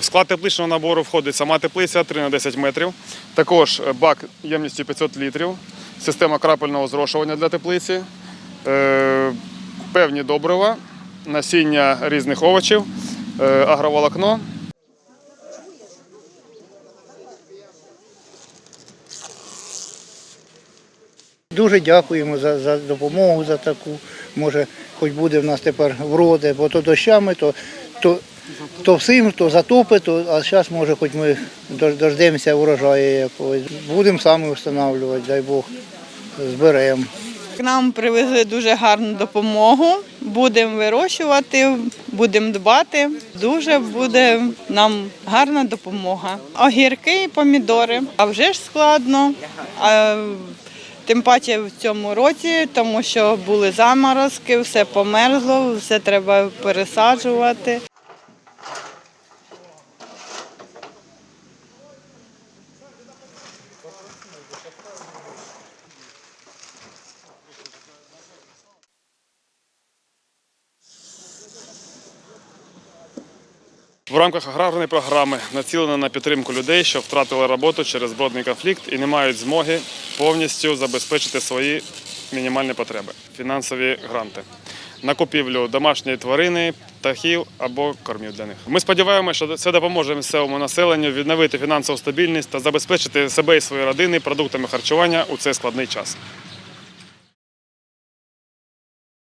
склад тепличного набору входить сама теплиця 3 на 10 метрів. Також е, бак ємністю 500 літрів, система крапельного зрошування для теплиці, е, певні добрива, насіння різних овочів, е, агроволокно. Дуже дякуємо за, за допомогу за таку. Може, хоч буде в нас тепер вроди, бо то дощами, то, то, то всім, то затопи, то, а зараз, може, хоч ми дождемося урожаю якогось. Будемо самі встановлювати, дай Бог, зберемо. К Нам привезли дуже гарну допомогу. Будемо вирощувати, будемо дбати. Дуже буде нам гарна допомога. Огірки і помідори. А вже ж складно. А, тим паче в цьому році, тому що були заморозки, все померзло, все треба пересаджувати. В рамках аграрної програми націлено на підтримку людей, що втратили роботу через збройний конфлікт і не мають змоги повністю забезпечити свої мінімальні потреби, фінансові гранти на купівлю домашньої тварини, птахів або кормів для них. Ми сподіваємося, що це допоможе місцевому населенню відновити фінансову стабільність та забезпечити себе і свої родини продуктами харчування у цей складний час.